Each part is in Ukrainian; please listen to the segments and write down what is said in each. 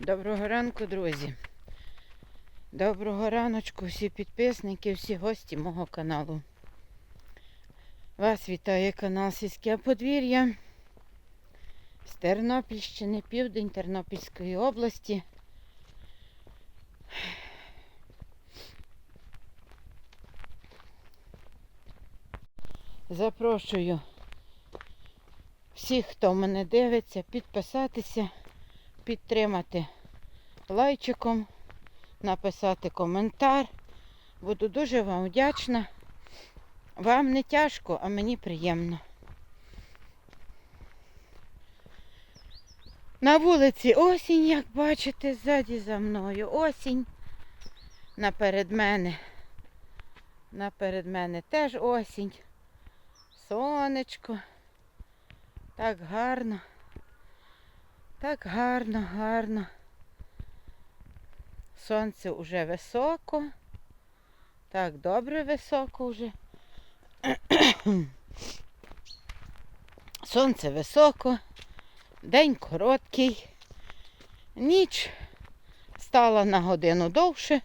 Доброго ранку, друзі. Доброго раночку, всі підписники, всі гості мого каналу. Вас вітає канал Сільське подвір'я з Тернопільщини, південь Тернопільської області. Запрошую всіх, хто мене дивиться, підписатися, підтримати лайчиком, написати коментар. Буду дуже вам вдячна. Вам не тяжко, а мені приємно. На вулиці осінь, як бачите, ззаді за мною осінь. Наперед мене. Наперед мене теж осінь. Сонечко. Так гарно. Так гарно, гарно. Сонце вже високо. Так, добре високо вже. Сонце високо, день короткий, ніч стала на годину довше,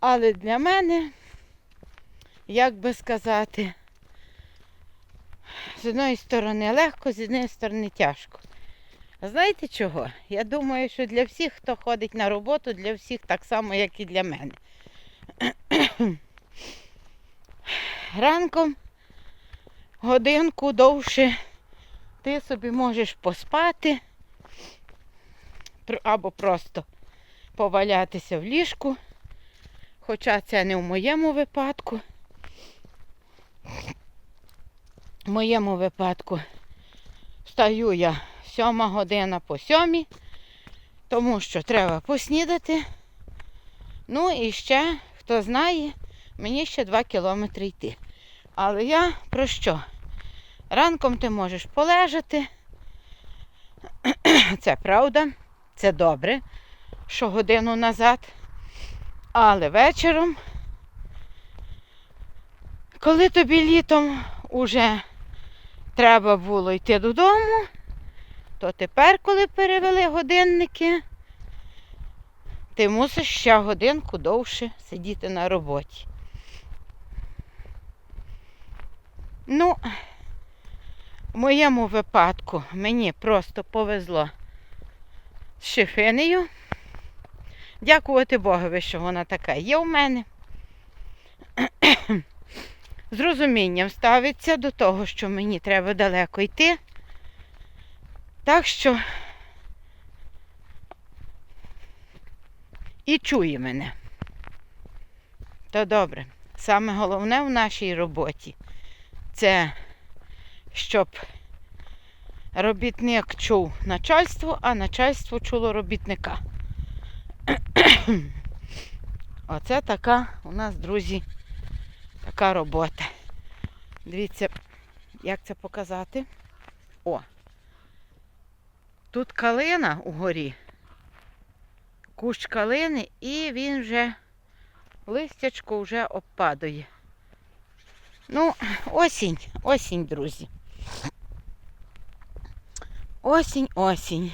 але для мене, як би сказати, з одної сторони легко, з іншої сторони тяжко. Знаєте чого? Я думаю, що для всіх, хто ходить на роботу, для всіх так само, як і для мене. Ранком годинку довше ти собі можеш поспати або просто повалятися в ліжку. Хоча це не в моєму випадку. В моєму випадку встаю я сьома година по сьомій, тому що треба поснідати. Ну і ще, хто знає, мені ще 2 кілометри йти. Але я про що? Ранком ти можеш полежати. Це правда, це добре, що годину назад. Але вечором, коли тобі літом уже треба було йти додому, то тепер, коли перевели годинники, ти мусиш ще годинку довше сидіти на роботі. Ну, в моєму випадку мені просто повезло з шифинею. Дякувати Богові, що вона така є в мене. З розумінням ставиться до того, що мені треба далеко йти. Так що і чує мене. То добре. Саме головне в нашій роботі це щоб робітник чув начальство, а начальство чуло робітника. Оце така у нас, друзі, така робота. Дивіться, як це показати. О! Тут калина угорі, кущ калини, і він вже листячко вже обпадає. Ну, осінь, осінь, друзі. Осінь, осінь.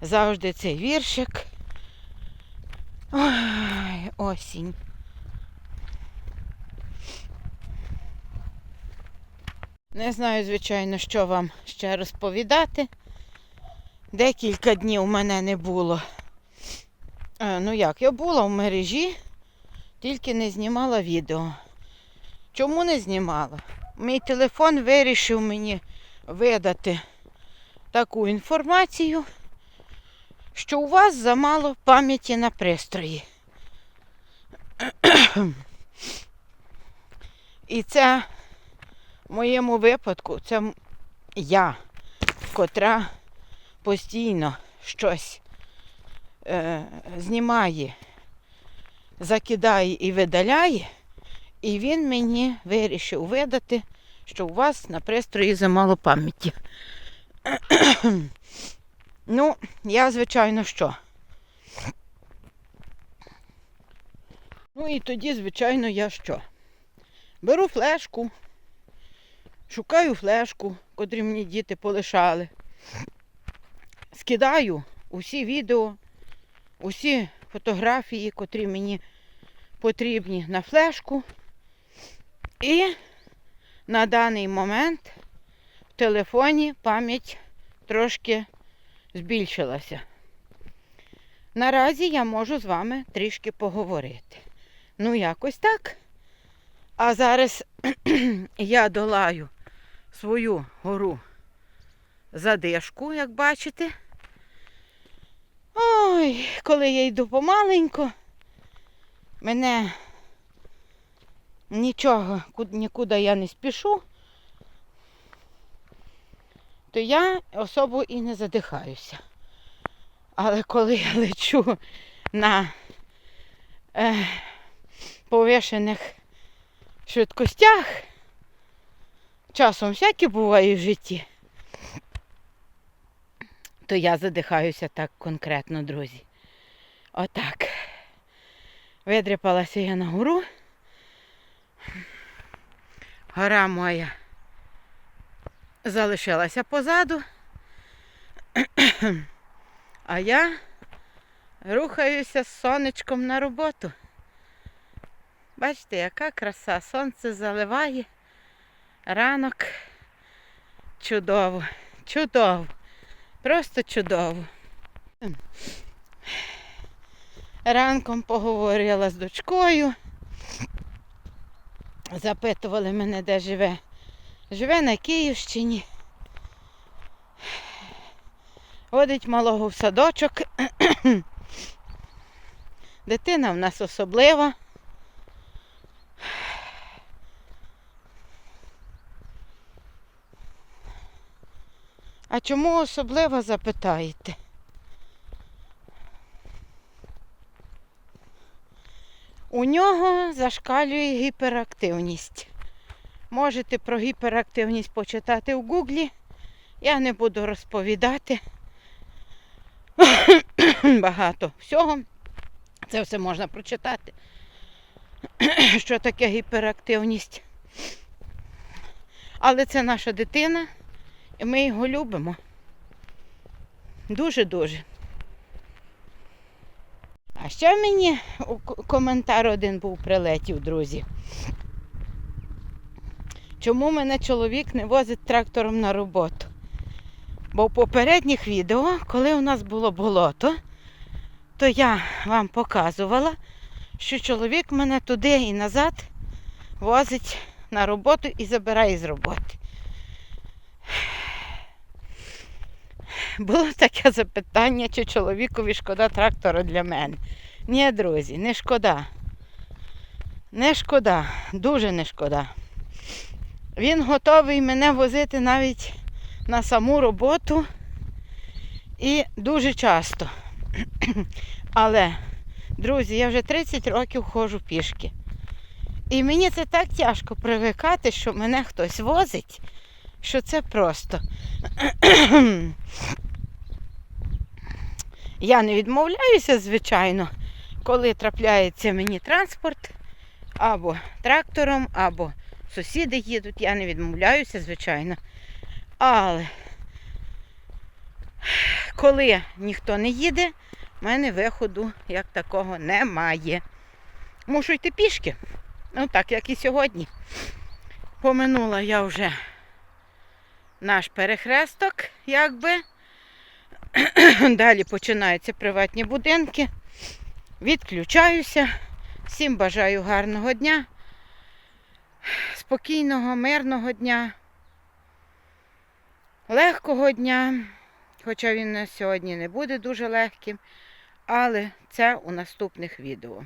Завжди цей віршик. Ой, осінь. Не знаю, звичайно, що вам ще розповідати. Декілька днів мене не було. Е, ну як, я була в мережі, тільки не знімала відео. Чому не знімала? Мій телефон вирішив мені видати таку інформацію, що у вас замало пам'яті на пристрої. І це в моєму випадку, це я, котра постійно щось е, знімає, закидає і видаляє. І він мені вирішив видати, що у вас на пристрої замало пам'яті. ну, я, звичайно, що. Ну і тоді, звичайно, я що? Беру флешку, шукаю флешку, котрі мені діти полишали. Скидаю усі відео, усі фотографії, котрі мені потрібні на флешку. І на даний момент в телефоні пам'ять трошки збільшилася. Наразі я можу з вами трішки поговорити. Ну, якось так. А зараз я долаю свою гору задишку, як бачите. Ой, коли я йду помаленько, мене нічого, нікуди я не спішу, то я особо і не задихаюся. Але коли я лечу на е, повишених швидкостях, часом всяке буває в житті, то я задихаюся так конкретно, друзі. Отак. Видряпалася я на гору. Гора моя залишилася позаду. А я рухаюся з сонечком на роботу. Бачите, яка краса. Сонце заливає. Ранок. Чудово. Чудово. Просто чудово. Ранком поговорила з дочкою. Запитували мене, де живе. Живе на Київщині. Водить малого в садочок. Дитина в нас особлива. А чому особлива, запитаєте? У нього зашкалює гіперактивність. Можете про гіперактивність почитати в Гуглі. Я не буду розповідати багато всього. Це все можна прочитати. Що таке гіперактивність. Але це наша дитина, і ми його любимо. Дуже-дуже. А ще мені коментар один був прилетів, друзі. Чому мене чоловік не возить трактором на роботу? Бо в попередніх відео, коли у нас було болото, то я вам показувала, що чоловік мене туди і назад возить на роботу і забирає з роботи. Було таке запитання, чи чоловікові шкода трактора для мене. Ні, друзі, не шкода. Не шкода, дуже не шкода. Він готовий мене возити навіть на саму роботу і дуже часто. Але, друзі, я вже 30 років ходжу пішки. І мені це так тяжко привикати, що мене хтось возить, що це просто. Я не відмовляюся, звичайно, коли трапляється мені транспорт або трактором, або сусіди їдуть, я не відмовляюся, звичайно. Але коли ніхто не їде, в мене виходу як такого немає. Мушу йти пішки. Ну так, як і сьогодні. Поминула я вже наш перехресток, якби. Далі починаються приватні будинки. Відключаюся. Всім бажаю гарного дня, спокійного, мирного дня, легкого дня. Хоча він на сьогодні не буде дуже легким, але це у наступних відео.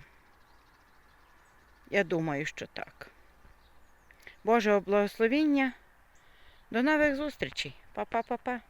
Я думаю, що так. Божого благословіння. До нових зустрічей. Па-па-па-па.